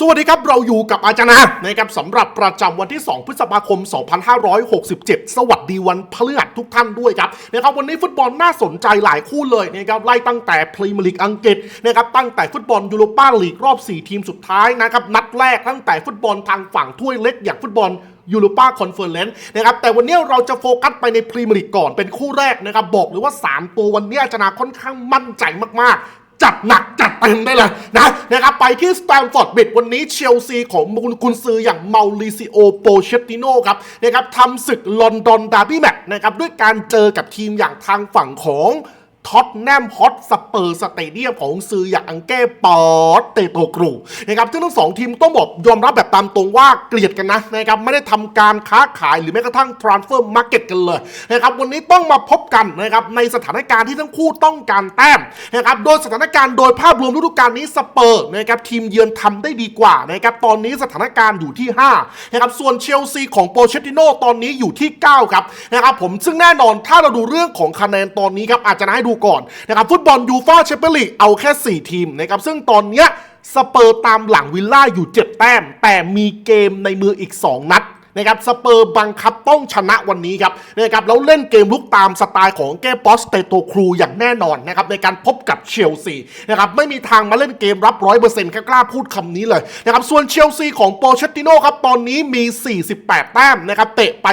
สวัสดีครับ เราอยู่กับอาจารย์นะนะครับสำหรับประจำวันที่ 2 พฤษภาคม 2567 สวัสดีวันพฤหัสทุกท่านด้วยครับนะครับวันนี้ฟุตบอลน่าสนใจหลายคู่เลยนะครับไล่ตั้งแต่พรีเมียร์ลีกอังกฤษนะครับตั้งแต่ฟุตบอลยูโรปาลีกรอบ 4 ทีมสุดท้ายนะครับนัดแรกตั้งแต่ฟุตบอลทางฝั่งถ้วยเล็กอย่างฟุตบอลยูโรปาคอนเฟอเรนซ์นะครับแต่วันนี้เราจะโฟกัสไปในพรีเมียร์ลีกก่อนเป็นคู่แรกนะครับบอกเลยว่า 3 ตัววันนี้อาจารย์ค่อนข้างมั่นใจมากๆ จัดหนักจัดเต็มได้เลยนะนะครับไปที่สแตมฟอร์ดบิดวันนี้เชลซีของมุกุณซืออย่างเมาลิซิโอโปเชติโนครับนะครับทำศึกลอนดอนดาร์บี้แมตช์นะครับด้วยการเจอกับทีมอย่างทางฝั่งของ ท็อตแนมฮอตสเปอร์สเตเดียมของซืออย่างอังเก้ปอตเตโตกรูนะครับซึ่งทั้งสองทีมต้องบอกยอมรับแบบตามตรงว่าเกลียดกันนะนะครับไม่ได้ทำการค้าขายหรือแม้กระทั่ง transfer market กันเลยนะครับวันนี้ต้องมาพบกันนะครับในสถานการณ์ที่ทั้งคู่ต้องการแต้มนะครับโดยสถานการณ์โดยภาพรวมฤดูกาลนี้สเปอร์นะครับทีมเยือนทำได้ดีกว่านะครับตอนนี้สถานการณ์อยู่ที่5นะครับส่วนเชลซีของโปเชตติโนตอนนี้อยู่ที่ 9 ครับนะครับผมซึ่งแน่นอนถ้าเราดูเรื่องของคะแนนตอนนี้ครับอาจจะให้ดูก่อนนะครับฟุตบอลยูฟ่าแชมเปี้ยนลีกเอาแค่ 4 ทีมนะครับซึ่งตอนเนี้ยสเปอร์ตามหลังวิลล่าอยู่ 7 แต้ม แต่มีเกมในมืออีก 2 นัด นะครับสเปอร์บังคับต้องชนะวันนี้ครับนะครับแล้วเล่นเกมลุกตามสไตล์ของแก้ปอสเตโตครูอย่างแน่นอนนะครับในการพบกับเชลซีนะครับไม่มีทางมาเล่นเกมรับร้อยเปอร์เซ็นต์กล้าพูดคำนี้เลยนะครับส่วนเชลซีของโปเชตติโนครับตอนนี้มี 48 แต้มนะครับเตะไป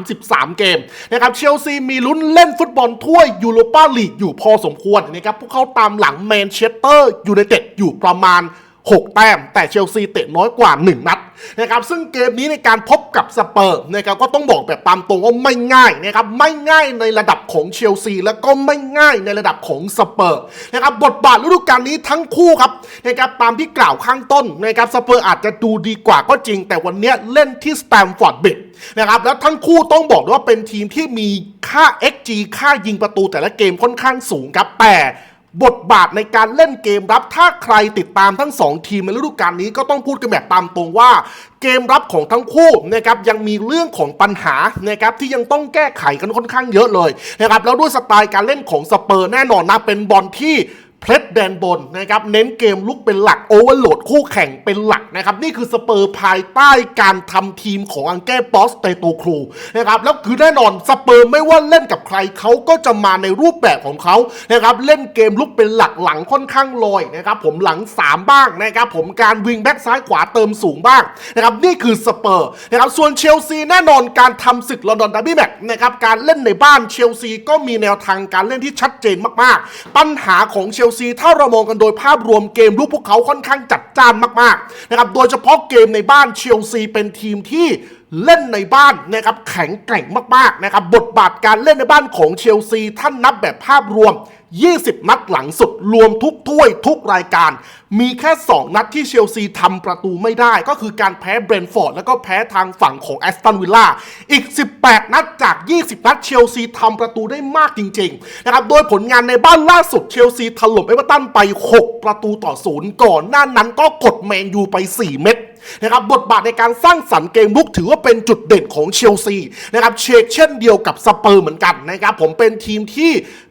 33 เกมนะครับเชลซีมีลุ้นเล่นฟุตบอลถ้วยยูโรปาลีกอยู่พอสมควรนะครับพวกเขาตามหลังแมนเชสเตอร์ยูไนเต็ดอยู่ประมาณ 6 แต้ม แต่เชลซีเตะน้อยกว่า 1 นัด นะครับซึ่งเกมนี้ในการพบกับสเปอร์นะครับก็ต้องบอกแบบตามตรงว่าไม่ง่ายนะครับไม่ง่ายในระดับของเชลซี แล้วก็ไม่ง่ายในระดับของสเปอร์นะครับบทบาทฤดูกาลนี้ทั้งคู่ครับนะครับตามที่กล่าวข้างต้นนะครับสเปอร์อาจจะดูดีกว่าก็จริง แต่วันนี้เล่นที่สแตมฟอร์ดบิดนะครับแล้วทั้งคู่ต้องบอกว่าเป็นทีมที่มีค่า XG ค่ายิงประตูแต่ละเกมค่อนข้างสูงครับแต่ บทบาทในการเล่นเกมรับ ถ้าใครติดตามทั้ง 2 ทีมในฤดูกาลนี้ก็ต้องพูดกันแบบตามตรงว่า เกมรับของทั้งคู่นะครับยังมีเรื่องของปัญหานะครับที่ยังต้องแก้ไขกันค่อนข้างเยอะเลยนะครับแล้วด้วยสไตล์การเล่นของสเปอร์แน่นอนนะเป็นบอลที่ เพลดแดนบนนะครับเน้นเกมลุกเป็นหลักโอเวอร์โหลดคู่แข่งเป็นหลักนะครับนี่คือสเปอร์ภายใต้การทำทีมของอังเก้ปอสเตโตครูนะครับแล้วคือแน่นอนสเปอร์ไม่ว่าเล่นกับใครเขาก็จะมาในรูปแบบของเขานะครับเล่นเกมลุกเป็นหลักหลังค่อนข้างลอยนะครับผมหลัง 3 บ้างนะครับผมการวิงแบ็กซ้ายขวาเติมสูงบ้างนะครับนี่คือสเปอร์นะครับส่วนเชลซีแน่นอนการทำศึกลอนดอนดาร์บี้แมตช์นะครับการเล่นในบ้านเชลซีก็มีแนวทางการเล่นที่ชัดเจนมากๆ ปัญหาของเชลซีถ้าเรามองกันโดยภาพรวมเกมลูกพวกเขาค่อนข้างจัดจ้านมากๆนะครับโดยเฉพาะเกมในบ้านเชลซีเป็นทีมที่เล่นในบ้านนะครับแข็งแกร่งมากๆนะครับบทบาทการเล่นในบ้านของเชลซีท่านนับแบบภาพรวม 20 นัดหลังสุด รวมทุกถ้วยทุกรายการ มีแค่ 2 นัดที่เชลซีทำประตูไม่ได้ ก็คือการแพ้เบรนฟอร์ด แล้วก็แพ้ทางฝั่งของแอสตันวิลล่าอีก 18 นัดจาก 20 นัดเชลซีทำประตูได้มากจริงๆนะครับโดยผลงานในบ้านล่าสุดเชลซีถล่มเอเวอร์ตันไป 6 ประตูต่อศูนย์ก่อนหน้านั้นก็กดแมนยูไป 4 เม็ด นะครับบทบาทในการสร้างสรรค์เกมลุกถือว่าเป็นจุดเด่นของเชลซีนะครับเชกเช่นเดียวกับสเปอร์เหมือนกันนะครับผมเป็นทีมที่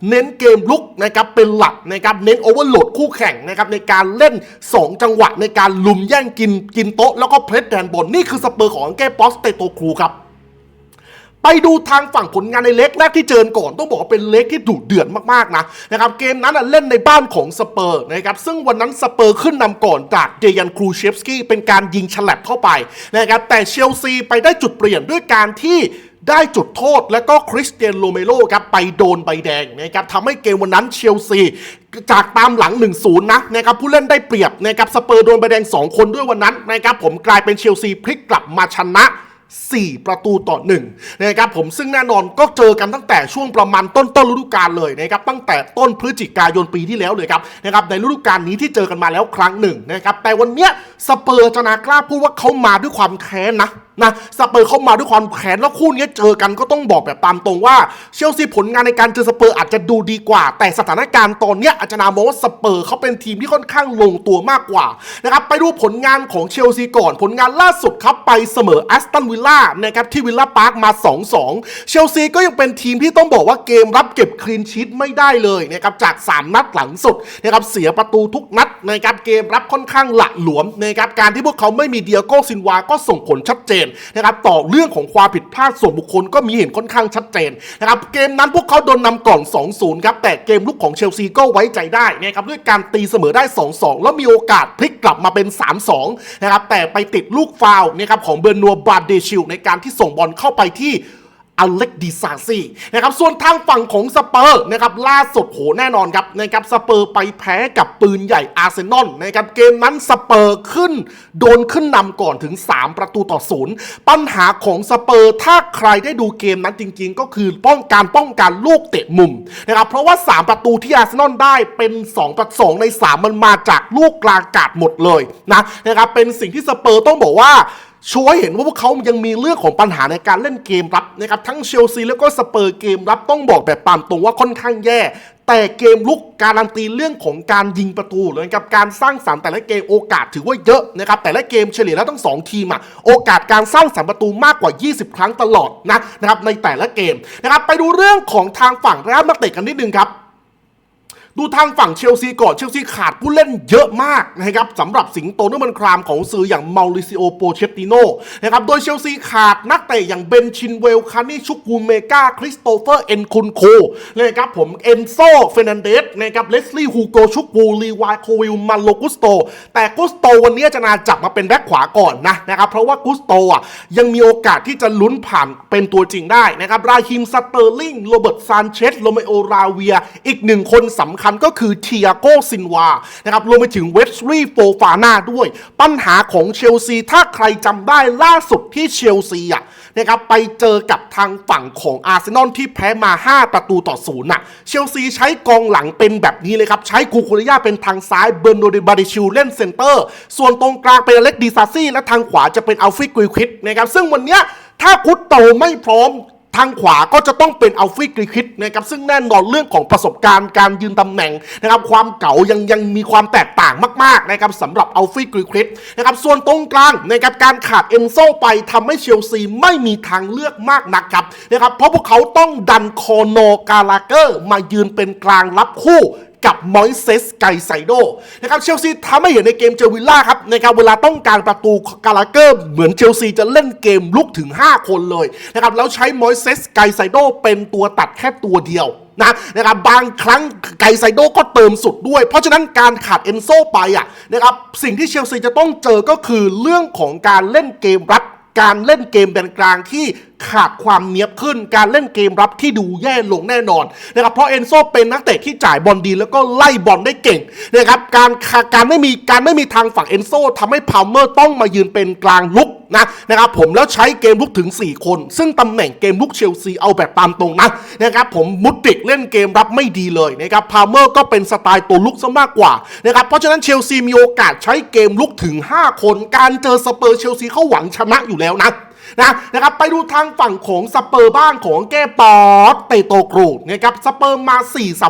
เน้นเกมลุกนะครับเป็นหลักนะครับเน้นโอเวอร์โหลดคู่แข่งนะครับในการเล่น 2 จังหวะในการลุมแย่งกินกินโต๊ะแล้วก็เพลสแดนบนนี่คือสเปอร์ของแก้ปอสเตโตครูครับ ไปดูทางฝั่งผลงานในเล็กแรกที่เจอก่อนต้องบอกว่าเป็นเล็กที่ดุเดือดมากๆนะนะครับเกมนั้นนะเล่นในบ้านของสเปอร์นะครับซึ่งวันนั้นสเปอร์ขึ้นนำก่อนจากเดยันครูเชฟสกี้เป็นการยิงฉลับเข้าไปนะครับแต่เชลซีไปได้จุดเปลี่ยนด้วยการที่ได้จุดโทษและก็คริสเตียนโรเมโรครับไปโดนใบแดงนะครับทำให้เกมวันนั้นเชลซีจากตามหลัง 1-0 นะนะครับผู้เล่นได้เปรียบนะครับสเปอร์โดนใบแดง 2 คนด้วยวันนั้นนะครับผมกลายเป็นเชลซีพลิกกลับมาชนะ 4 ประตูต่อ1นะครับผมซึ่งแน่นอนก็เจอกันตั้งแต่ช่วงประมาณต้นต้นฤดูกาลเลยนะครับตั้งแต่ต้นพฤศจิกายนปีที่แล้วเลยครับนะครับในฤดูกาลนี้ที่เจอกันมาแล้วครั้งหนึ่งนะครับแต่วันเนี้ยสเปอร์จะนากล้าพูดว่าเขามาด้วยความแค้นนะนะสเปอร์เข้ามาด้วยความแค้นแล้วคู่นี้เจอกันก็ต้องบอกแบบตามตรงว่า เชลซีผลงานในการเจอสเปอร์อาจจะดูดีกว่า แต่สถานการณ์ตอนนี้อาจารย์นามองว่าสเปอร์เขาเป็นทีมที่ค่อนข้างลงตัวมากกว่านะครับไปดูผลงานของเชลซีก่อน ผลงานล่าสุดครับไปเสมอแอสตันวิลล่านะครับที่วิลล่าพาร์คมา 2-2 เชลซีก็ยังเป็นทีมที่ต้องบอกว่าเกมรับเก็บคลีนชีตไม่ได้เลยนะครับจาก 3 นัดหลังสุดนะครับเสียประตูทุกนัดนะครับเกมรับค่อนข้างหละหลวมนะครับการที่พวกเขาไม่มีเดียโก้ซินวาก็ส่งผลชัดเจนนะครับต่อเรื่องของความผิดพลาดส่วนบุคคลก็มีเห็นค่อนข้างชัดเจนนะครับเกมนั้นพวกเขาโดนนำก่อน 2-0 ครับแต่เกมลุกของเชลซีก็ไว้ใจได้นะครับด้วยการตีเสมอได้ 2-2 แล้วมีโอกาสพลิกกลับมาเป็น 3-2 นะครับแต่ไปติดลูกฟาวล์นะครับของเบอร์นัวบาเดชิลในการที่ส่งบอลเข้าไปที่ อเล็กดีซาซีนะครับส่วนทางฝั่งของสเปอร์นะครับล่าสุดโหแน่นอนครับนะครับสเปอร์ไปแพ้กับปืนใหญ่อาร์เซนอลนะครับเกมนั้นสเปอร์ขึ้น โดนขึ้นนำก่อนถึง 3 ประตูต่อศูนย์ปัญหาของสเปอร์ถ้าใครได้ดูเกมนั้นจริง ๆ ก็คือป้องการป้องกันลูกเตะมุมนะครับเพราะว่า 3 ประตูที่อาร์เซนอลได้เป็น2ประตูใน 3 มันมาจากลูกกลางอากาศหมดเลยนะนะครับเป็นสิ่งที่สเปอร์ต้องบอกว่า ช่วยเห็นว่าพวกเขายังมีเรื่องของปัญหาในการเล่นเกมรับนะครับทั้งเชลซีแล้วก็สเปอร์เกมรับต้องบอกแบบตามตรงว่าค่อนข้างแย่ แต่เกมลุกการันตีเรื่องของการยิงประตูเลยกับการสร้างสรรค์แต่ละเกมโอกาสถือว่าเยอะนะครับแต่ละเกมเฉลี่ยแล้วทั้งสองทีมอะโอกาสการสร้างสรรค์ประตูมากกว่า 20 ครั้งตลอดนะนะครับในแต่ละเกมนะครับไปดูเรื่องของทางฝั่งแล้วนักเตะกันนิดนึงครับ ดูทางฝั่งเชลซีก่อนเชลซีขาดผู้เล่นเยอะมากนะครับสำหรับสิงโตนุ่มันครามของซื้ออย่างมาริซิโอโปเชติโนนะครับโดยเชลซีขาดนักเตะอย่างเบนชินเวลคานี่ชุกูเมกาคริสโตเฟอร์เอ็นคุนโคนะครับผมเอนโซเฟนันเดสนะครับเลสลี่ฮูโกชุกูลีวายโควิลมาโลกุสโต แต่กุสโตวันนี้จะนาจับมาเป็นแบ็คขวาก่อนนะนะครับเพราะว่ากุสโตอะยังมีโอกาสที่จะลุ้นผ่านเป็นตัวจริงได้นะครับราฮิมสเตอร์ลิงโรเบิร์ตซานเชสโรเมโอราเวีย อีกหนึ่งคนสำคัญก็คือเทียโกซินวานะครับรวมไปถึงเวสลีย์โฟฟาน่าด้วย ปัญหาของเชลซี ถ้าใครจำได้ล่าสุดที่เชลซีอะนะครับไปเจอกับทางฝั่งของอาร์เซนอลที่แพ้มา 5 ประตูต่อศูนย์น่ะเชลซีใช้กองหลังเป็นแบบนี้เลยครับ ใช้คูคูริยาเป็นทางซ้ายเบอร์โนเดบาดิชิลเล่นเซนเตอร์ ส่วนตรงกลางเป็นอเล็กดีซาซี่และทางขวาจะเป็นอัลฟิกุยควิดนะครับซึ่งวันเนี้ยถ้าคุตโตไม่พร้อม ทางขวาก็จะต้องเป็นอัลฟี่กริคิดนะครับซึ่งแน่นอนเรื่องของประสบการณ์การยืนตำแหน่งนะครับความเก่ายังยังมีความแตกต่างมากๆนะครับสำหรับอัลฟี่กริคิดนะครับส่วนตรงกลางนะครับการขาดเอนโซไปทำให้เชลซีไม่มีทางเลือกมากนักครับนะครับเพราะพวกเขาต้องดันคอโนกาลาเกอร์มายืนเป็นกลางรับคู่ กับมอยเซสไกไซโดนะครับเชลซีทำให้เห็นในเกมเจอวิลล่าครับนะครับเวลาต้องการประตูกาลาเกอร์เหมือนเชลซีจะเล่นเกมลุกถึง 5 คนเลยนะครับแล้วใช้มอยเซสไกไซโดเป็นตัวตัดแค่ตัวเดียวนะนะครับบางครั้งไกไซโดก็เติมสุดด้วย เพราะฉะนั้นการขาดเอนโซไปอะนะครับสิ่งที่เชลซีจะต้องเจอก็คือเรื่องของการเล่นเกมรับการเล่นเกมแดนกลางที่ ขาดความเนียบขึ้นการเล่นเกมรับที่ดูแย่ลงแน่นอนนะครับเพราะเอนโซเป็นนักเตะที่จ่ายบอลดี แล้วก็ไล่บอลได้เก่งนะครับการการไม่มีการไม่มีทางฝั่งเอนโซทำให้พาวเมอร์ต้องมายืนเป็นกลางลุกนะนะครับผมแล้วใช้เกมลุกถึง 4 คน ซึ่งตำแหน่งเกมลุกเชลซีเอาแบบตามตรงนะนะครับผมมุดติกเล่นเกมรับไม่ดีเลยนะครับพาวเมอร์ก็เป็นสไตล์ตัวลุกซะมากกว่านะครับเพราะฉะนั้นเชลซีมีโอกาสใช้เกมลุกถึง 5 คน การเจอสเปอร์เชลซีเขาหวังชนะอยู่แล้วนะ นะนะครับไปดูทางฝั่งของสเปอร์บ้างของแก้ปอดเตโตกรูนะครับสเปอร์มา 4 3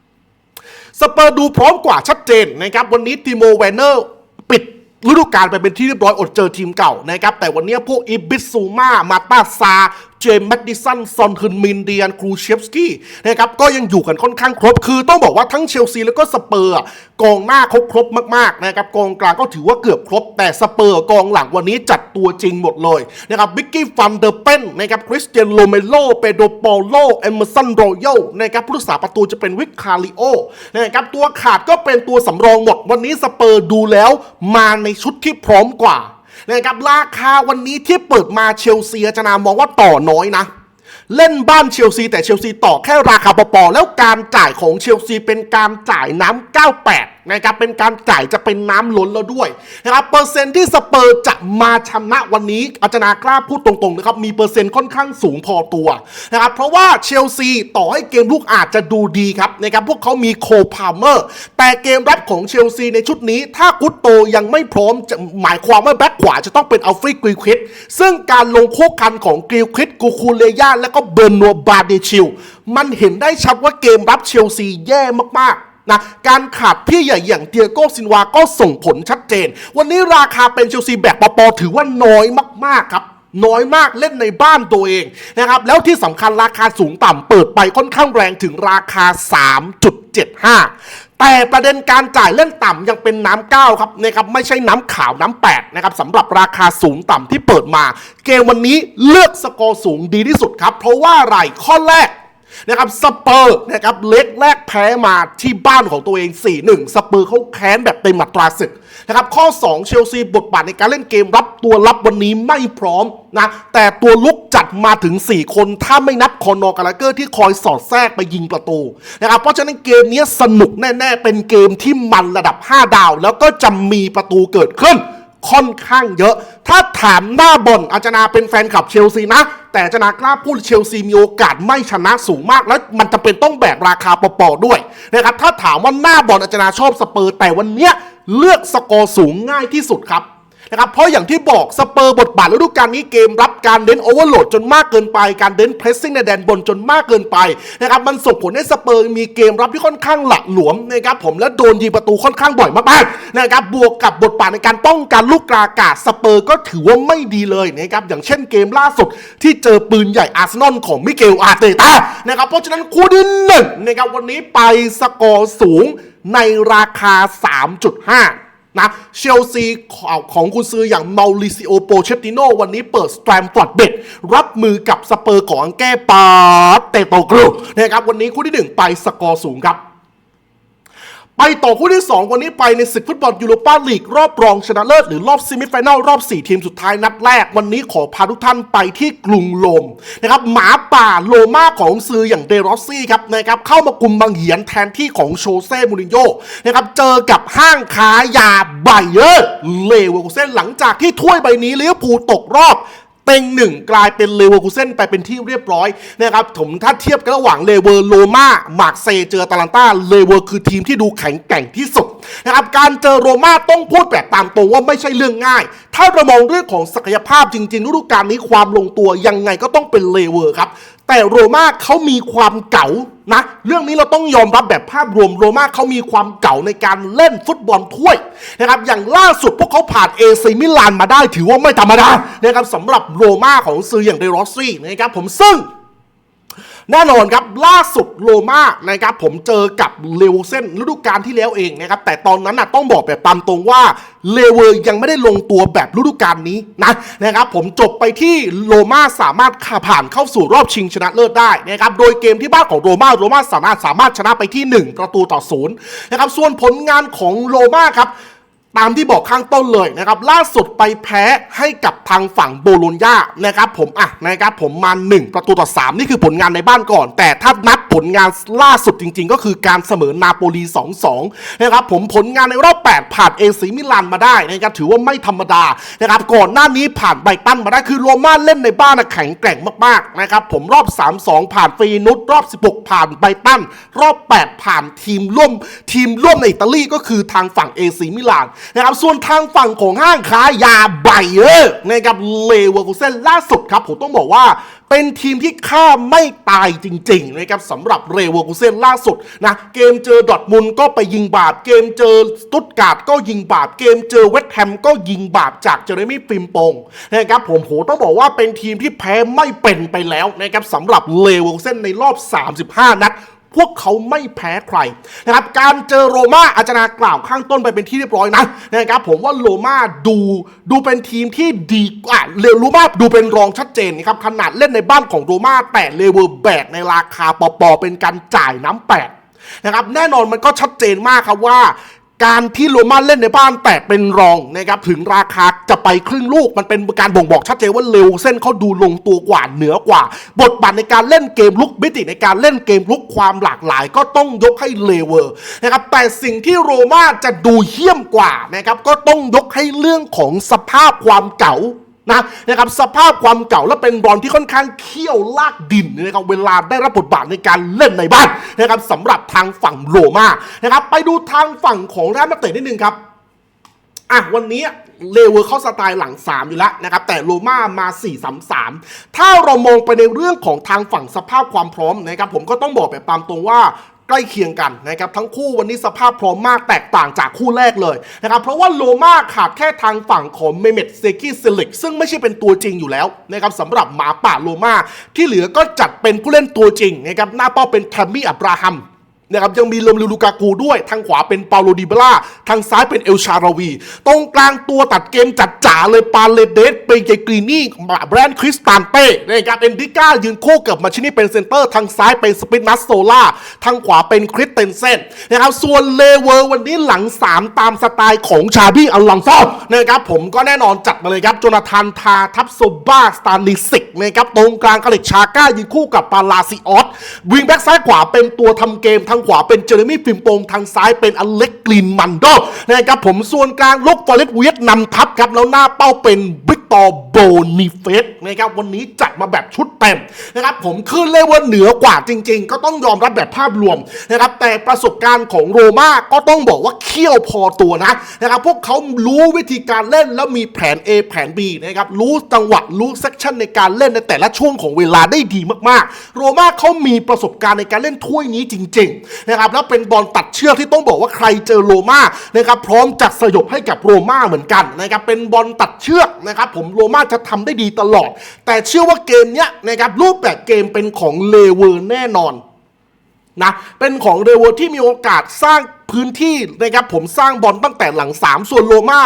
3 สเปอร์ดูพร้อมกว่าชัดเจนนะครับวันนี้ติโมแวนเนอร์ปิดฤดูกาลไปเป็นที่เรียบร้อยอดเจอทีมเก่านะครับแต่วันนี้พวกอิบิซูมามาตาซา เจมส์แมดดิสันซอนฮึนมินเดียนครูเชฟสกี้นะครับก็ยังอยู่กันค่อนข้างครบ คือต้องบอกว่าทั้งเชลซีแล้วก็สเปอร์กองหน้าเขาครบมากๆนะครับกองกลางก็ถือว่าเกือบครบ แต่สเปอร์กองหลังวันนี้จัดตัวจริงหมดเลยนะครับบิกกี้ฟันเดอร์เปนนะครับคริสเตียนโรเมโลเปโดปอโลเอมเมอร์สันโรโยนะครับผู้รักษาประตูจะเป็นวิคคาริโอนะครับตัวขาดก็เป็นตัวสำรองหมดวันนี้สเปอร์ดูแล้วมาในชุดที่พร้อมกว่า นะครับราคาวันนี้ที่เปิดมาเชลซีอาจารย์นามองว่าต่อน้อยนะเล่นบ้านเชลซีแต่เชลซีต่อแค่ราคาปอๆแล้วการจ่ายของเชลซีเป็นการจ่ายน้ำ98 นะครับเป็นการจ่ายจะเป็นน้ำล้นแล้วด้วยนะครับเปอร์เซ็นต์ที่สเปอร์จะมาชนะวันนี้อาจารย์กล้าพูดตรงๆนะครับมีเปอร์เซ็นต์ค่อนข้างสูงพอตัวนะครับเพราะว่าเชลซีต่อให้เกมลุกอาจจะดูดีครับนะครับพวกเขามีโคพาเมอร์แต่เกมรับของเชลซีในชุดนี้ ถ้ากุตโตยังไม่พร้อมจะหมายความว่าแบ็คขวาจะต้องเป็นอัลฟรีกริควิดซึ่งการลงคู่กันของกริควิดกูคูเลย่าและก็เบอร์นัวบาเดชิลมันเห็นได้ชัดว่าเกมรับเชลซีแย่มากๆ นะการขาดพี่ใหญ่อย่างเตียโก้ซินวาก็ส่งผลชัดเจน วันนี้ราคาเป็นเชลซีแบบปปถือว่าน้อยมาก ๆ ครับน้อยมากเล่นในบ้านตัวเองนะครับแล้วที่สำคัญราคาสูงต่ำเปิดไปค่อนข้างแรงถึงราคา 3.75 แต่ประเด็นการจ่ายเล่นต่ำยังเป็นน้ำเก้าครับนะครับไม่ใช่น้ำขาวน้ำแปดนะครับสำหรับราคาสูงต่ำที่เปิดมา เกมวันนี้เลือกสกอร์สูงดีที่สุดครับ เพราะว่าอะไรข้อแรก นะครับสเปอร์นะครับเล็กแรกแพ้มาที่บ้านของตัวเอง 4-1 สเปอร์เขาแค้นแบบเต็มอัตราศึกนะครับข้อ 2 เชลซีบทบาทในการเล่นเกมรับตัวรับวันนี้ไม่พร้อมนะแต่ตัวลุกจัดมาถึง 4 คนถ้าไม่นับคอนอกาลาเกอร์ที่คอยสอดแทรกไปยิงประตูนะครับเพราะฉะนั้นเกมนี้สนุกแน่ ๆ เป็นเกมที่มันระดับ 5 ดาว แล้วก็จะมีประตูเกิดขึ้น ค่อนข้างเยอะ ถ้าถามหน้าบอลอาจนาเป็นแฟนคลับเชลซีนะ แต่อาจนากล้าพูดเชลซีมีโอกาสไม่ชนะสูงมาก แล้วมันจะเป็นต้องแบกราคาปอๆด้วยนะครับถ้าถามว่าหน้าบอลอาจนาชอบสเปอร์แต่วันเนี้ยเลือกสกอร์สูงง่ายที่สุดครับ นะครับเพราะอย่างที่บอกสเปอร์บทบาทฤดูกาลนี้เกมรับการเดนโอเวอร์โหลดจนมากเกินไปการเดนเพรสซิ่งในแดนบนจนมากเกินไปนะครับมันส่งผลให้สเปอร์มีเกมรับที่ค่อนข้างหละหลวมนะครับผมและโดนยิงประตูค่อนข้างบ่อยมากๆนะครับบวกกับบทบาทในการป้องกันลูกกลากาศสเปอร์ก็ถือว่าไม่ดีเลยนะครับอย่างเช่นเกมล่าสุดที่เจอปืนใหญ่อาร์เซนอลของมิเกลอาร์เตต้านะครับเพราะฉะนั้นคู่ที่หนึ่งนะครับวันนี้ไปสกอร์สูงในราคา 3.5 นะเชลซีของคุณซื้ออย่างมาริซิโอโปเชตติโนวันนี้เปิดสแตมฟอร์ดเบดรับมือกับสเปอร์ของอังแก้ปาเตโตกรุนะครับวันนี้คู่ที่ 1 ไปสกอร์สูงครับ ไปต่อคู่ที่ 2 วันนี้ไปในศึกฟุตบอลยูโรปาลีก รอบรองชนะเลิศหรือรอบซิมิไฟแนลรอบ 4 ทีมสุดท้ายนัดแรก วันนี้ขอพาทุกท่านไปที่กรุงโรมนะครับหมาป่าโลมาของซืออย่างเดรอสซี่ครับนะครับเข้ามากุมบังเหียนแทนที่ของโชเซ่มูรินโญ่นะครับเจอกับห้างค้ายาไบเยอร์เลเวอร์เซนหลังจากที่ถ้วยใบนี้ลิเวอร์พูลตกรอบ เต็งหนึ่งกลายเป็นเลเวอร์คูเซนไปเป็นที่เรียบร้อยนะครับผมถ้าเทียบกันระหว่างเลเวอร์โลมามาร์กเซย์เจอตาลันตาเลเวอร์คือทีมที่ดูแข็งแกร่งที่สุดนะครับการเจอโรม่าต้องพูดแบบตามตรงว่าไม่ใช่เรื่องง่าย ถ้าเรามองเรื่องของศักยภาพจริงๆฤดูกาลนี้ความลงตัวยังไงก็ต้องเป็นเลเวอร์ครับ แต่โรม่าเขามีความเก๋านะ เรื่องนี้เราต้องยอมรับแบบภาพรวมโรม่าเขามีความเก๋าในการเล่นฟุตบอลถ้วยนะครับ อย่างล่าสุดพวกเขาผ่านเอซีมิลานมาได้ถือว่าไม่ธรรมดานะครับสำหรับโรม่าของซืออย่างเดรอสซี่นะครับผมซึ่ง แน่นอนครับล่าสุดโลมานะครับผมเจอกับเลเวอเซนฤดูกาลที่แล้วเองนะครับแต่ตอนนั้นน่ะต้องบอกแบบตามตรงว่าเลเวอร์ยังไม่ได้ลงตัวแบบฤดูกาลนี้นะนะครับผมจบไปที่โลมาสามารถขาผ่านเข้าสู่รอบชิงชนะเลิศได้นะครับโดยเกมที่บ้านของโรมาโรมาสามารถสามารถชนะไปที่ 1 ประตูต่อศูนย์นะครับส่วนผลงานของโรมาครับ ตามที่บอกข้างต้นเลยนะครับล่าสุดไปแพ้ให้กับทางฝั่งโบโลญญานะครับผมอะนะครับผมมา 1 ประตูต่อ 3 นี่คือผลงานในบ้านก่อน แต่ถ้านับผลงานล่าสุดจริง ๆ ก็คือการเสมอนาโปลี 2-2 นะครับผมผลงานในรอบ 8 ผ่านเอซีมิลานมาได้นะครับถือว่าไม่ธรรมดานะครับก่อนหน้านี้ผ่านไบตันมาได้คือโรม่าเล่นในบ้านแข็งแกร่งมากๆนะครับผมรอบ 3-2 ผ่านฟีนุสรอบ 16 ผ่านไบตัน รอบ 8 ผ่านทีมร่วมทีมร่วมในอิตาลีก็คือทางฝั่งเอซีมิลานนะครับส่วนทางฝั่งของห้างค้ายาไบเออร์นะครับเลเวอร์คูเซนล่าสุดครับ ผมต้องบอกว่าเป็นทีมที่ฆ่าไม่ตายจริงๆนะครับสำหรับเรเวอร์คูเซนล่าสุดนะเกมเจอดอทมุนก็ไปยิงบาปเกมเจอสตุตการ์ดก็ยิงบาปเกมเจอเวสต์แฮมก็ยิงบาปจากเจอร์มี่ฟิมปงนะครับผมโหต้องบอกว่าเป็นทีมที่แพ้ไม่เป็นไปแล้วนะครับสำหรับเลเวอร์คูเซนในรอบ 35 นัด พวกเขาไม่แพ้ใครนะครับการเจอโรม่าอาจารย์กล่าวข้างต้นไปเป็นที่เรียบร้อยนะนะครับผมว่าโรม่าดูดูเป็นทีมที่ดีกว่าเลโรม่าดูเป็นรองชัดเจนนะครับขนาดเล่นในบ้านของโรม่าแต่เลเวอร์แบกในราคาปอปอเป็นการจ่ายน้ำแปดนะครับแน่นอนมันก็ชัดเจนมากครับว่า การที่โรม่าเล่นในบ้านแต่เป็นรองนะครับถึงราคาจะไปครึ่งลูกมันเป็นการบ่งบอกชัดเจนว่าเร็วเส้นเขาดูลงตัวกว่าเหนือกว่า บทบาทในการเล่นเกมลุกมิติในการเล่นเกมลุกความหลากหลาย ก็ต้องยกให้เลเวอร์นะครับแต่สิ่งที่โรม่าจะดูเยี่ยมกว่านะครับก็ต้องยกให้เรื่องของสภาพความเก่า นะนะครับสภาพความเก่าและเป็นบอลที่ค่อนข้างเขี้ยวลากดินนะครับเวลาได้รับบทบาทในการเล่นในบ้านนะครับสำหรับทางฝั่งโรมานะครับไปดูทางฝั่งของแรอัลมาดริดนิดนึงครับอะวันนี้เลเวอร์เข้าสไตล์หลัง 3 อยู่แล้วนะครับ แต่โรม่ามา 4-3-3 ถ้าเรามองไปในเรื่องของทางฝั่งสภาพความพร้อมนะครับ ผมก็ต้องบอกแบบตามตรงว่า ใกล้เคียงกันนะครับทั้งคู่วันนี้สภาพพร้อมมากแตกต่างจากคู่แรกเลยนะครับเพราะว่าโลมาขาดแค่ทางฝั่งของเมเมตเซกิเซลิกซึ่งไม่ใช่เป็นตัวจริงอยู่แล้วนะครับสำหรับหมาป่าโลมาที่เหลือก็จัดเป็นผู้เล่นตัวจริงนะครับหน้าเป้าเป็นแทมมี่อับราฮัม นะครับยังมีเลมลูลูกากูด้วย ทางขวาเป็นเปาโลดิบล่าทางซ้ายเป็นเอลชาราวี ตรงกลางตัวตัดเกมจัดจ๋าเลยปาเลเดสเปเจกรีนี่แบรนด์คริสตานเป้นะครับเอนดิก้ายืนคู่กับมาชินี่เป็นเซนเตอร์ ทางซ้ายเป็นสปินนัสโซล่าทางขวาเป็นคริสเตนเซนนะครับส่วนเลเวอร์วันนี้หลัง 3 ตามสไตล์ของชาบี้อัลลองโซนะครับผมก็แน่นอนจัดมาเลยครับโจนาธานทาทับโซบ้าสตานิสิกนะครับตรงกลางกาเล็กชาก้ายืนคู่กับปาลาซิออสวิงแบ็กซ้ายขวาเป็นตัวทำเกมทางขวาเป็นเจอร์มี่ฟิมโปงทางซ้ายเป็นอเล็กกลินมันโดนะครับผมส่วนกลางลกฟอเรสเวียดนำทัพครับแล้วหน้าเป้าเป็นวิก ตอโบนิเฟสนะครับวันนี้จัดมาแบบชุดเต็มนะครับผมขึ้นเลยว่าเหนือกว่าจริง ๆ ก็ต้องยอมรับแบบภาพรวมนะครับแต่ประสบการณ์ของโรม่าก็ต้องบอกว่าเขี้ยวพอตัวนะนะครับพวกเขารู้วิธีการเล่นแล้วมีแผน A แผน B นะครับรู้จังหวะรู้เซกชันในการเล่นในแต่ละช่วงของเวลาได้ดีมากๆ โรม่าเขามีประสบการณ์ในการเล่นถ้วยนี้จริงๆนะครับแล้วเป็นบอลตัดเชือกที่ต้องบอกว่าใครเจอโรม่านะครับพร้อมจัดสยบให้กับโรม่าเหมือนกันนะครับเป็นบอลตัดเชือกนะครับผมโรม่าจะทำได้ดีตลอด แต่เชื่อว่าเกมเนี้ยนะครับรูปแบบเกมเป็นของเลเวอร์แน่นอนนะเป็นของเรเวอร์ที่มีโอกาสสร้างพื้นที่นะครับผมสร้างบอลตั้งแต่หลัง 3 ส่วนโรม่า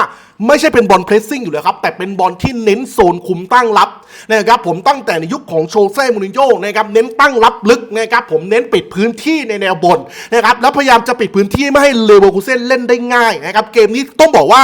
ไม่ใช่เป็นบอลเพรสซิ่งอยู่แล้วครับ แต่เป็นบอลที่เน้นโซนคุมตั้งรับนะครับผมตั้งแต่ในยุคของโชเซ่มูรินโญ่นะครับเน้นตั้งรับลึกนะครับผมเน้นปิดพื้นที่ในแนวบนนะครับแล้วพยายามจะปิดพื้นที่ไม่ให้เลเวอร์คูเซ่นเล่นได้ง่ายนะครับเกมนี้ต้องบอกว่า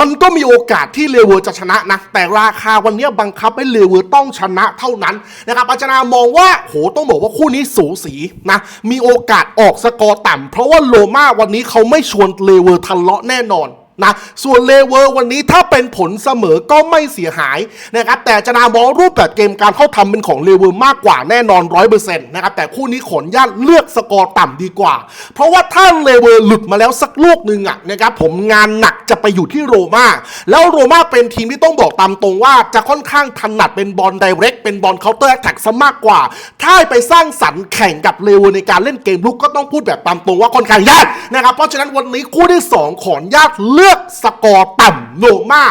มันก็มีโอกาสที่เลเวอร์จะชนะนะ แต่ราคาวันนี้บังคับให้เลเวอร์ต้องชนะเท่านั้นนะครับอาจารย์มองว่าโหต้องบอกว่าคู่นี้สูสีนะมีโอกาสออกสกอร์ต่ำเพราะว่าโลมาวันนี้เขาไม่ชวนเลเวอร์ทะเลาะแน่นอน นะส่วนเลเวอร์วันนี้ถ้าเป็นผลเสมอก็ไม่เสียหายนะครับแต่จะนามองรูปแบบเกมการเข้าทำเป็นของเลเวอร์มากกว่าแน่นอนร้อยเปอร์เซ็นต์นะครับแต่คู่นี้ขนญาตเลือกสกอร์ต่ำดีกว่า เพราะว่าถ้าเลเวอร์หลุดมาแล้วสักลูกหนึ่งอะนะครับผมงานหนักจะไปอยู่ที่โรม่าแล้วโรม่าเป็นทีมที่ต้องบอกตามตรงว่าจะค่อนข้างถนัดเป็นบอลไดเรกเป็นบอลเคาน์เตอร์แอตแทกซะมากกว่า ถ้าไปสร้างสรรค์แข่งกับเลเวอร์ในการเล่นเกมลุกก็ต้องพูดแบบตามตรงว่าค่อนข้างยากนะครับเพราะฉะนั้นวันนี้คู่ที่สองขอนญาตเลือกสกอร์ต่ำโรม่า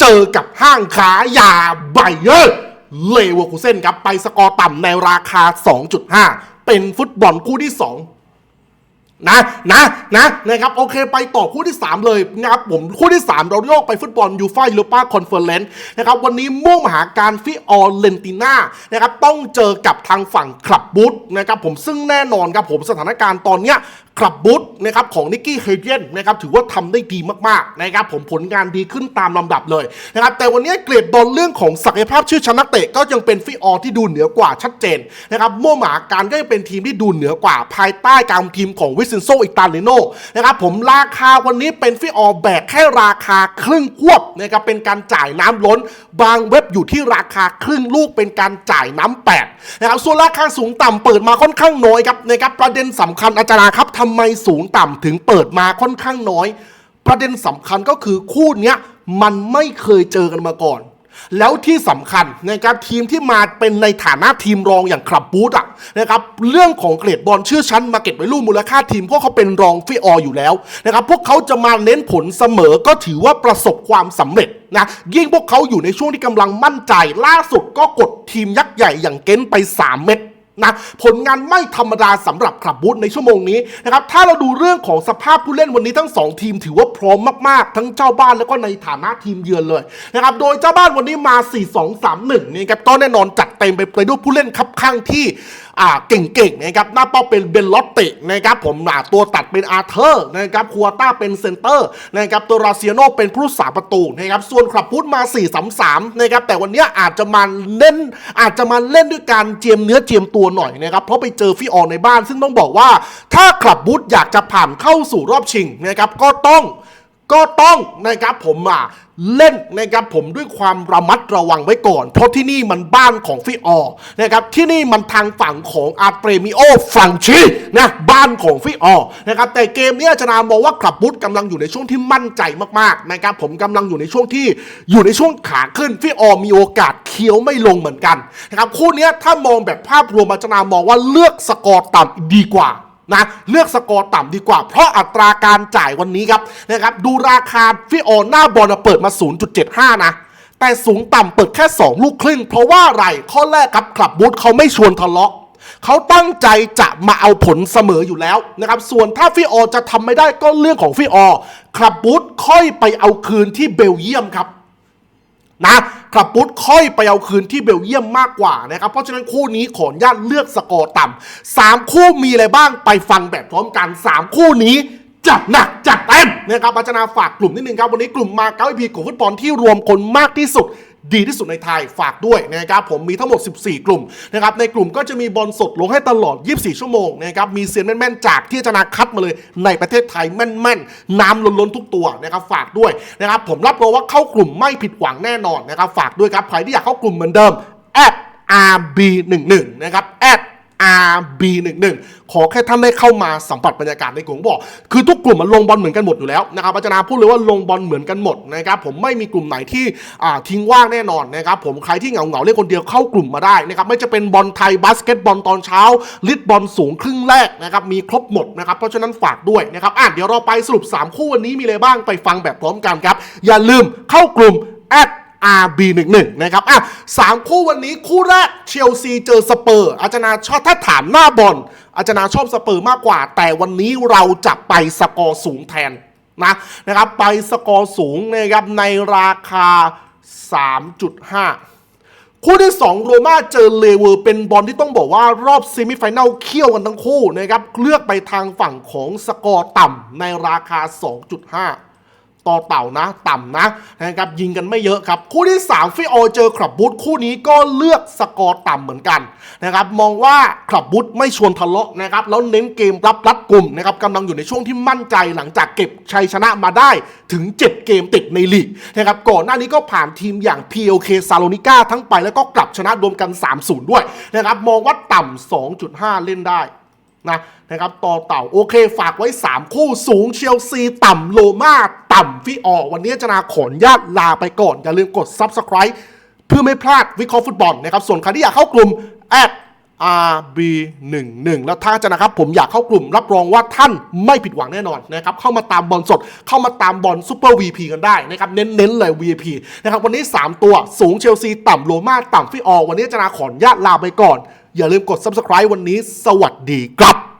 เจอกับห้างขายาไบเยอร์เลเวอร์คูเซนครับ ไปสกอร์ต่ำในราคา 2.5 เป็นฟุตบอลคู่ที่ 2 นะนะนะนะครับโอเคไปต่อคู่ที่ 3 เลยนะครับผมคู่ที่ 3 เราโยกไปฟุตบอลยูฟ่ายูโรปาคอนเฟอเรนซ์นะครับวันนี้มุ่งมาหาการฟิออร์เลนติน่านะครับต้องเจอกับทางฝั่งคลับบูธนะครับผมซึ่งแน่นอนครับผมสถานการณ์ตอนเนี้ยคลับบูธนะครับของนิกกี้เฮเยนนะครับถือว่าทำได้ดีมากๆนะครับผมผลงานดีขึ้นตามลำดับเลยนะครับแต่วันนี้เกรดบอลเรื่องของศักยภาพชื่อชนักเตะก็ยังเป็นฟิออที่ดูเหนือกว่าชัดเจนนะครับมั่วหมาการก็ยังเป็นทีมที่ดูเหนือกว่า ภายใต้การทีมของวิสเซนโซอิตาลิโนนะครับผมราคาวันนี้เป็นฟิออแบกแค่ราคาครึ่งควบนะครับเป็นการจ่ายน้ำล้น บางเว็บอยู่ที่ราคาครึ่งลูกเป็นการจ่ายน้ำแปดนะครับส่วนราคาสูงต่ำเปิดมาค่อนข้างน้อยครับนะครับประเด็นสำคัญอาจารย์ครับทำไมสูงต่ำถึงเปิดมาค่อนข้างน้อย ประเด็นสำคัญก็คือคู่เนี้ยมันไม่เคยเจอกันมาก่อน แล้วที่สำคัญนะครับทีมที่มาเป็นในฐานะทีมรองอย่างคลับบูธอะนะครับเรื่องของเกรดบอลชื่อชั้นมาเก็ตไวลูมูลค่าทีมพวกเขาเป็นรองฟิอออยู่แล้วนะครับพวกเขาจะมาเน้นผลเสมอก็ถือว่าประสบความสำเร็จนะยิ่งพวกเขาอยู่ในช่วงที่กำลังมั่นใจ ล่าสุดก็กดทีมยักษ์ใหญ่อย่างเก้นไป 3 เม็ด นะผลงานไม่ธรรมดาสำหรับคลับบูธในชั่วโมงนี้นะครับถ้าเราดูเรื่องของสภาพผู้เล่นวันนี้ทั้ง 2 ทีมถือว่าพร้อมมากๆ ทั้งเจ้าบ้านแล้วก็ในฐานะทีมเยือนเลยนะครับโดยเจ้าบ้านวันนี้มา 4-2-3-1นี่ครับก็แน่นอนจัดเต็มไปด้วยผู้เล่นคับข้างที่อ่าเก่งๆนะครับหน้าเป้าเป็นเบนลอตเตนะครับผมอ่าตัวตัดเป็นอาร์เธอร์นะครับคัวต้าเป็นเซนเตอร์นะครับตัวราเซียโนเป็นผู้รักษาประตูนะครับส่วนคลับบูธมา 4-3-3นะครับแต่วันนี้อาจจะมาเล่นอาจจะมาเล่นด้วยการเจียมเนื้อเจียมตัวหน่อยนะครับเพราะไปเจอฟิออนในบ้าน ซึ่งต้องบอกว่าถ้าคลับบูธอยากจะผ่านเข้าสู่รอบชิงนะครับก็ต้อง ก็ต้องนะครับผมอะเล่นนะครับผมด้วยความระมัดระวังไว้ก่อน เพราะที่นี่มันบ้านของฟิออร์นะครับที่นี่มันทางฝั่งของอาร์เปรมิโอฟังชีนะบ้านของฟิออร์นะครับแต่เกมนี้ชนามองว่าคลับบุตกำลังอยู่ในช่วงที่มั่นใจมากๆนะครับผมกำลังอยู่ในช่วงที่อยู่ในช่วงขาขึ้นฟิออร์มีโอกาสเคี้ยวไม่ลงเหมือนกันนะครับคู่นี้ถ้ามองแบบภาพรวมอาจารย์มองว่าเลือกสกอร์ต่ำดีกว่า นะเลือกสกอร์ต่ำดีกว่า เพราะอัตราการจ่ายวันนี้ครับนะครับดูราคาฟิโอหน้าบอลเปิดมา 0.75 นะแต่สูงต่ำเปิดแค่ 2 ลูกครึ่ง เพราะว่าอะไรข้อแรกครับคลับบูธเขาไม่ชวนทะเลาะเขาตั้งใจจะมาเอาผลเสมออยู่แล้วนะครับ ส่วนถ้าฟิโอจะทำไม่ได้ก็เรื่องของฟิโอคลับบูธค่อยไปเอาคืนที่เบลเยียมครับ นะคลับปุ๊ดค่อยไปเอาคืนที่เบลเยียมมากกว่านะครับ เพราะฉะนั้นคู่นี้ขออนุญาตเลือกสกอร์ต่ำสามคู่มีอะไรบ้างไปฟังแบบพร้อมกัน 3 คู่นี้จัดหนักจัดเต็มนะครับอาจารย์ฝากกลุ่มนิดนึงครับ วันนี้กลุ่มมาเก้าพีกลุ่มฟุตบอลที่รวมคนมากที่สุด ดีที่สุดในไทยฝากด้วยนะครับผมมีทั้งหมด 14 กลุ่มนะครับในกลุ่มก็จะมีบอลสดลงให้ตลอด 24 ชั่วโมงนะครับมีเซียนแม่นๆจากที่อาจาคัดมาเลยในประเทศไทยแม่นๆน้ำล้นๆทุกตัวนะครับฝากด้วยนะครับผมรับรองว่าเข้ากลุ่มไม่ผิดหวังแน่นอนนะครับฝากด้วยครับใครที่อยากเข้ากลุ่มเหมือนเดิม @rb11 นะครับ RB11 ขอแค่ท่านได้เข้ามาสัมผัสบรรยากาศในกลุ่มบอก คือทุกกลุ่มมันลงบอลเหมือนกันหมดอยู่แล้วนะครับอาจารย์พูดเลยว่าลงบอลเหมือนกันหมดนะครับผมไม่มีกลุ่มไหนที่ทิ้งว่างแน่นอนนะครับผมใครที่เหงาเหงาเล่นคนเดียวเข้ากลุ่มมาได้นะครับไม่จะเป็นบอลไทยบาสเกตบอลตอนเช้าลิดบอลสูงครึ่งแรกนะครับมีครบหมดนะครับเพราะฉะนั้นฝากด้วยนะครับอะเดี๋ยวเราไปสรุป 3 คู่วันนี้มีอะไรบ้างไปฟังแบบพร้อมกันครับอย่าลืมเข้ากลุ่ม RB11 นะครับอะสามคู่วันนี้คู่แรกเชลซีเจอสเปอร์ อาจารย์ชอบถ้าถามหน้าบอลอาจารย์ชอบสเปอร์มากกว่า แต่วันนี้เราจะไปสกอร์สูงแทนนะนะครับไปสกอร์สูงนะครับในราคา 3.5คู่ที่ 2 โรม่าเจอเลเวอร์เป็นบอลที่ต้องบอกว่ารอบซีมิไฟแนลเคี่ยวกันทั้งคู่นะครับเลือกไปทางฝั่งของสกอร์ต่ำในราคา 2.5 ต่อเต่านะต่ำนะนะครับยิงกันไม่เยอะครับ คู่ที่ 3 ฟิโอเจอคลับบูธคู่นี้ก็เลือกสกอร์ต่ำเหมือนกันนะครับมองว่าคลับบูธไม่ชวนทะเลาะนะครับแล้วเน้นเกมรับรัดกลุ่มนะครับกำลังอยู่ในช่วงที่มั่นใจหลังจากเก็บชัยชนะมาได้ถึง 7 เกมติดในลีกนะครับก่อนหน้านี้ก็ผ่านทีมอย่าง PLK ซาโลนิก้าทั้งไปแล้วก็กลับชนะรวมกัน 3-0 ด้วยนะครับมองว่าต่ำ2.5 เล่นได้ นะนะครับต่อเต่าโอเคฝากไว้ 3 คู่สูงเชลซีต่ำโลมาต่ำฟิออวันนี้จะนาขออนุญาตลาไปก่อน อย่าลืมกด Subscribe เพื่อไม่พลาดวิเคราะห์ฟุตบอลนะครับ ส่วนใครที่อยากเข้ากลุ่ม RB11 แล้วถ้าจะนะครับผมอยากเข้ากลุ่มรับรองว่าท่านไม่ผิดหวังแน่นอนนะครับเข้ามาตามบอลสด เข้ามาตามบอลซูเปอร์ VP กันได้นะครับเน้นๆเลย VP นะครับวันนี้ 3 ตัวสูงเชลซีต่ำโลมาต่ำฟิออวันนี้จะนาขออนุญาตลาไปก่อน อย่าลืมกด Subscribe วันนี้ สวัสดีครับ